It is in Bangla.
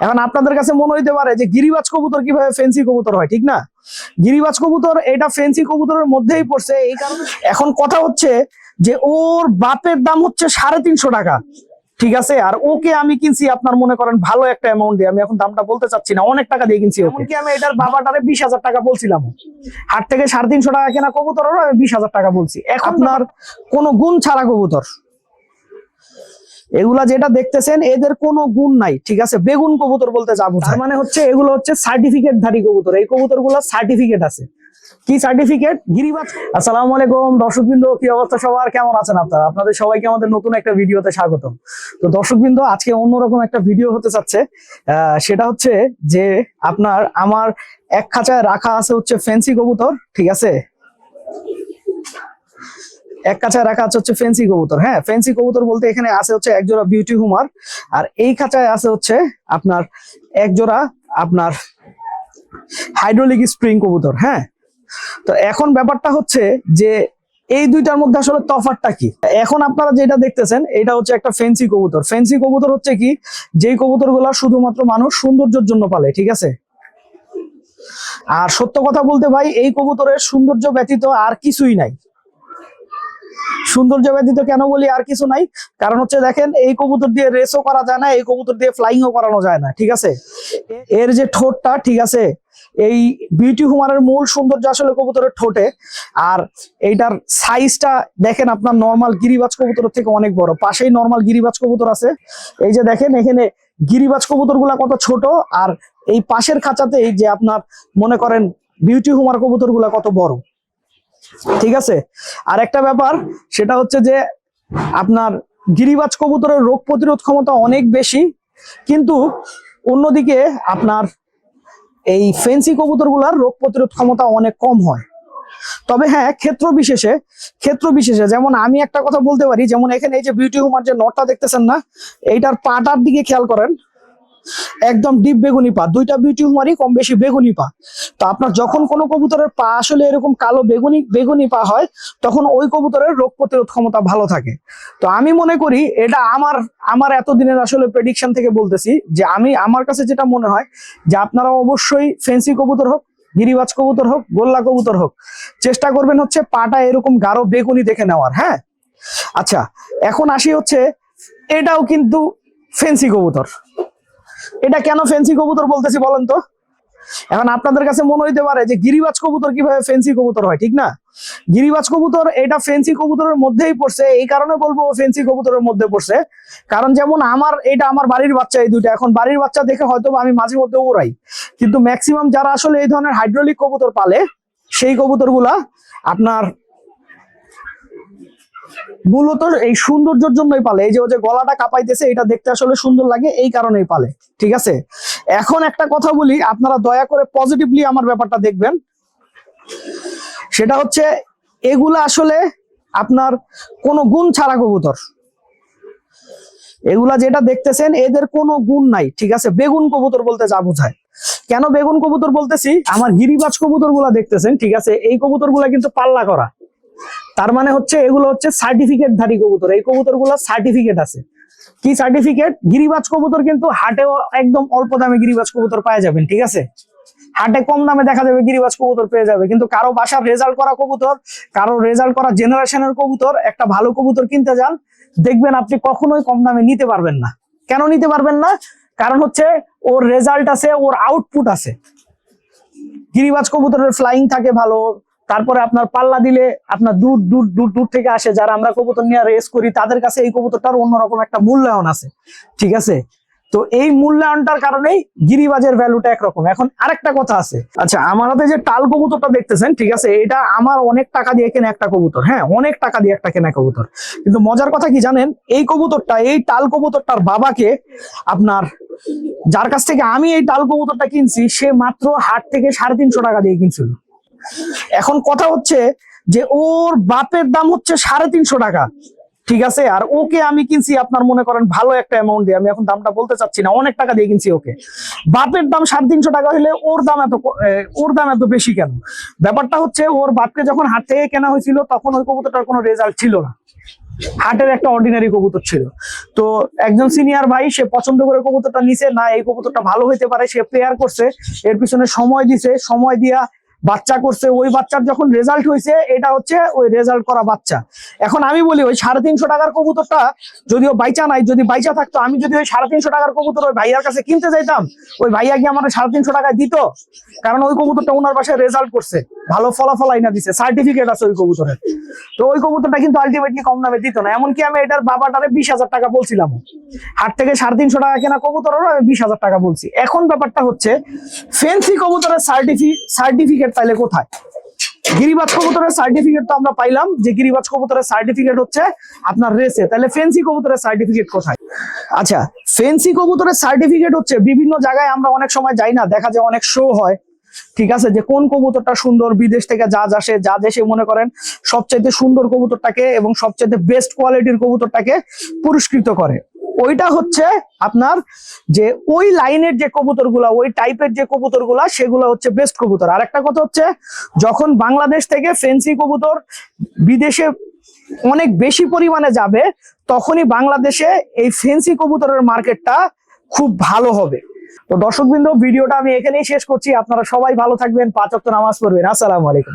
এখন আপনাদের কাছে মনে হইতে পারে যে গিরিবাজ কবুতর কীভাবে ফেন্সি কবুতর হয় ঠিক না? গিরিবাজ কবুতর এটা ফেন্সি কবুতরের মধ্যেই পড়ছে এই কারণে এখন কথা হচ্ছে যে ওর বাপের দাম হচ্ছে সাড়ে তিনশো টাকা ঠিক আছে? আর ওকে আমি কিনছি আপনার মনে করেন ভালো একটা অ্যামাউন্ট দিয়ে আমি এখন দামটা বলতে চাচ্ছি না অনেক টাকা দিয়ে কিনছি ওকে। আমি এটার বাবাটারে বিশ হাজার টাকা বলছিলাম। হাট থেকে সাড়ে তিনশো টাকা কেনা কবুতর আমি বিশ হাজার টাকা বলছি। এখন আপনার কোনো গুণ ছাড়া কবুতর। এগুলা যেটা দেখতেছেন, এদের কোনো গুণ নাই, ঠিক আছে? বেগুন কবুতর বলতে যাব তার মানে হচ্ছে এগুলো হচ্ছে সার্টিফিকেট ধারী কবুতর। এই কবুতর সার্টিফিকেট আছে। কি সার্টিফিকেট গিরিবাজ। আসসালামু আলাইকুম, দর্শকবৃন্দ, কি অবস্থা সবার? কেমন আছেন আপনারা? আপনাদের সবাইকে আমাদের নতুন একটা ভিডিওতে স্বাগতম। তো দর্শকবৃন্দ, আজকে অন্যরকম একটা ভিডিও হতে চাচ্ছে সেটা হচ্ছে যে আপনার, আমার এক খাঁচায় রাখা আছে হচ্ছে ফেন্সি কবুতর, ঠিক আছে? এক কাছায় রাখা আছে হচ্ছে ফেন্সি কবুতর। হ্যাঁ ফেন্সি কবুতর বলতে এখানে আছে হচ্ছে এক জোড়া বিউটি হুমার আর এই খাঁচায় আছে হচ্ছে আপনার এক জোড়া আপনার হাইড্রোলিক স্প্রিং কবুতর হ্যাঁ। তো এখন ব্যাপারটা হচ্ছে যে এই দুইটার মধ্যে আসলে তফাৎটা কি? এখন আপনারা যেটা দেখতেছেন, এটা হচ্ছে একটা ফেন্সি কবুতর। ফেন্সি কবুতর হচ্ছে কি? যেই কবুতরগুলা শুধুমাত্র মানুষ সৌন্দর্যের জন্য পালে, ঠিক আছে? আর সত্য কথা বলতে ভাই, এই কবুতরের সৌন্দর্য ব্যতীত আর কিছুই নাই। সৌন্দর্য ব্যতীত কেন বলি আর কিছু নাই। কারণ হচ্ছে দেখেন, এই কবুতর দিয়ে রেসও করা যায় না, এই কবুতর দিয়ে ফ্লাইংও করানো যায় না, ঠিক আছে? এর যে ঠোঁটটা, ঠিক আছে, এই বিউটি হুমারের মূল সৌন্দর্য আসলে কবুতরের ঠোঁটে। আর এইটার সাইজটা দেখেন আপনার নর্মাল গিরিবাজ কবুতরের থেকে অনেক বড়। পাশেই নর্মাল গিরিবাজ কবুতর আছে। এই যে দেখেন, এখানে গিরিবাজ কবুতরগুলা কত ছোট। আর এই পাশের খাঁচাতে এই যে আপনার মনে করেন বিউটি হুমার কবুতরগুলা কত বড়। ঠিক আছে? আর একটা ব্যাপার, সেটা হচ্ছে যে আপনার গিরিবাজ কবুতরের রোগ প্রতিরোধ ক্ষমতা অনেক বেশি, কিন্তু অন্যদিকে আপনার এই ফেন্সি কবুতরগুলার রোগ প্রতিরোধ ক্ষমতা অনেক কম হয়। তবে হ্যাঁ ক্ষেত্র বিশেষে ক্ষেত্র বিশেষে, যেমন আমি একটা কথা বলতে পারি, যেমন এখানে এই যে বিউটি হুমার যে নটটা দেখতেছেন না, এইটার পাটার দিকে খেয়াল করেন। একদম ডিপ বেগুনি পা, দুইটা বিউটি হুমারই কম বেশি বেগুনি পা। তো আপনার যখন কোনো কবুতরের পা আসলে এরকম কালো বেগুনি বেগুনি পা হয়, তখন ওই কবুতরের রোগ প্রতিরোধ ক্ষমতা ভালো থাকে। তো আমি মনে করি এটা আমার আমার এতদিনের আসলে প্রেডিকশন থেকে বলতেছি যে আমি, আমার কাছে যেটা মনে হয় যে আপনারা অবশ্যই ফেন্সি কবুতর হোক, গিরিবাজ কবুতর হোক, গোল্লা কবুতর হোক, চেষ্টা করবেন হচ্ছে পাটা এরকম গাঢ় বেগুনি দেখে নেওয়ার হ্যাঁ? আচ্ছা এখন আসি হচ্ছে এটাও কিন্তু ফেন্সি কবুতর। এটা কেন ফেন্সি কবুতর বলতেছি বলেন তো? এখন আপনাদের কাছে মনে হইতে পারে যে গিরিবাজ কবুতর কীভাবে ফেন্সি কবুতর হয়, ঠিক না? গিরিবাজ কবুতর এটা ফেন্সি কবুতরের মধ্যেই পড়ছে, এই কারণে বলব ফেন্সি কবুতরের মধ্যে পড়ছে। কারণ যেমন আমার, এটা আমার বাড়ির বাচ্চা এই দুইটা, এখন বাড়ির বাচ্চা দেখে হয়তো আমি মাঝে মধ্যে উড়াই। কিন্তু ম্যাক্সিমাম যারা আসলে এই ধরনের হাইড্রোলিক কবুতর পালে, সেই কবুতরগুলা আপনার মূলত এই সৌন্দর্যের জন্যই পালে। এই যে, ও যে গলাটা কাঁপাইতেছে, এটা দেখতে আসলে সুন্দর লাগে, এই কারণেই পালে, ঠিক আছে? এখন একটা কথা বলি, আপনারা দয়া করে পজিটিভলি আমার ব্যাপারটা দেখবেন। সেটা হচ্ছে, এগুলা আসলে আপনার কোনো গুণ ছাড়া কবুতর। এগুলা যেটা দেখতেছেন, এদের কোনো গুণ নাই, ঠিক আছে? বেগুন কবুতর বলতে যা বোঝায়। কেন বেগুন কবুতর বলতেছি? আমার গিরিবাজ কবুতরগুলা দেখতেছেন, ঠিক আছে? এই কবুতরগুলা কিন্তু পাল্লা করা। তার মানে হচ্ছে এগুলো হচ্ছে সার্টিফিকেট ধারী কবুতর। এই কবুতর সার্টিফিকেট আছে। কি সার্টিফিকেট গিরিবাজ কবুতর কিন্তু হাটেও একদম অল্প দামে গিরিবাজ কবুতর পাওয়া যাবেন, ঠিক আছে? হাটে কম দামে দেখা যাবে গিরিবাজ কবুতর পেয়ে যাবে। কিন্তু কারও বাসার রেজাল্ট করা কবুতর, কারও রেজাল্ট করা জেনারেশনের কবুতর, একটা ভালো কবুতর কিনতে যান, দেখবেন আপনি কখনোই কম দামে নিতে পারবেন না। কেন নিতে পারবেন না? কারণ হচ্ছে ওর রেজাল্ট আছে, ওর আউটপুট আছে। গিরিবাজ কবুতরের ফ্লাইং থাকে ভালো তারপরে আপনার পাল্লা দিলে আপনার দূর দূর দূর দূর থেকে আসে যারা আমরা কবুতর নিয়ে রেস করি, তাদের কাছে এই কবুতরটার অন্যরকম একটা মূল্যায়ন আছে। ঠিক আছে? তো এই মূল্যায়নটার কারণেই গিরিবাজের ভ্যালুটা একরকম। এখন আরেকটা কথা আছে। আচ্ছা আমার হাতে যে টাল কবুতরটা দেখতেছেন, ঠিক আছে, এটা আমার অনেক টাকা দিয়ে কেনা একটা কবুতর। হ্যাঁ অনেক টাকা দিয়ে একটা কেনা কবুতর। কিন্তু মজার কথা কি জানেন? এই কবুতরটা, এই টাল কবুতরটার বাবাকে আপনার, যার কাছ থেকে আমি এই টাল কবুতরটা কিনছি, সে মাত্র হাট থেকে সাড়ে তিনশো টাকা দিয়ে কিনছিল। এখন কথা হচ্ছে যে ওর বাপের দাম হচ্ছে সাড়ে তিনশো টাকা। ঠিক আছে? আর ওকে আমি কিনছি, আপনার মনে করেন ভালো একটা অ্যামাউন্ট দিয়ে। আমি এখন দামটা বলতে চাচ্ছি না, অনেক টাকা দিয়ে কিনছি ওকে। বাপের দাম সাড়ে তিনশো টাকা হলে ওর দাম এত ওর দাম এত বেশি কেন? ব্যাপারটা হচ্ছে ওর বাপকে যখন হাট থেকে কেনা হয়েছিল, তখন ওই কবুতরটার কোনো রেজাল্ট ছিল না। হাটের একটা অর্ডিনারি কবুতর ছিল। তো একজন সিনিয়র ভাই, সে পছন্দ করে কবুতরটা নিছে, না, এই কবুতরটা ভালো হইতে পারে, সে প্রেয়ার করছে। এর পিছনে সময় দিছে। সময় দিয়া বাচ্চা করছে, ওই বাচ্চার যখন রেজাল্ট হয়েছে, এটা হচ্ছে ওই রেজাল্ট করা বাচ্চা। এখন আমি বলি, ওই সাড়ে তিনশো টাকার কবুতরটা যদিও বাইচা নাই, যদি বাইচা থাকতো, আমি যদি ওই সাড়ে তিনশো টাকার কবুতর ওই ভাইয়ার কাছে কিনতে যাইতাম, ওই ভাইয়া গিয়ে আমার সাড়ে তিনশো টাকায় দিত? কারণ ওই কবুতরটা ওনার বাসায় রেজাল্ট করছে। ভালো ফলাফল আইনা দিছে সার্টিফিকেট আছে ওই কবুতরের। তো ওই কবুতরটা কিন্তু আলটিমেটলি কম দামে দিত না। এমনকি আমি এটার বাবাটারে বিশ হাজার টাকা বলছিলাম। হাট থেকে সাড়ে তিনশো টাকা কেনা কবুতরেরও আমি বিশ হাজার টাকা বলছি। এখন ব্যাপারটা হচ্ছে ফেন্সি কবুতরের সার্টিফি সার্টিফিকেট পাইলে কোথায়? গিরিবাজ কবুতরের সার্টিফিকেট তো আমরা পাইলাম যে গিরিবাজ কবুতরের সার্টিফিকেট হচ্ছে আপনার রেসে তাহলে ফেন্সি কবুতরের সার্টিফিকেট কোথায়? আচ্ছা ফেন্সি কবুতরের সার্টিফিকেট হচ্ছে বিভিন্ন জায়গায় আমরা অনেক সময় যাই না, দেখা যায় অনেক শো হয়। ঠিক আছে? যে কোন কবুতরটা সুন্দর, বিদেশ থেকে জাজ আসে জাজ এসে মনে করেন, সবচাইতে সুন্দর কবুতরটাকে এবং সবচাইতে বেস্ট কোয়ালিটির কবুতরটাকে পুরস্কৃত করে। ওইটা হচ্ছে আপনার যে ওই লাইনের যে কবুতরগুলা, ওই টাইপের যে কবুতরগুলা, সেগুলো হচ্ছে বেস্ট কবুতর। আর একটা কথা হচ্ছে, যখন বাংলাদেশ থেকে ফেন্সি কবুতর বিদেশে অনেক বেশি পরিমাণে যাবে, তখনই বাংলাদেশে এই ফেন্সি কবুতরের মার্কেটটা খুব ভালো হবে। তো দর্শকবৃন্দ, ভিডিওটা আমি এখানেই শেষ করছি। আপনারা সবাই ভালো থাকবেন। পাঁচ নামাজ পড়বেন। আসসালামু আলাইকুম।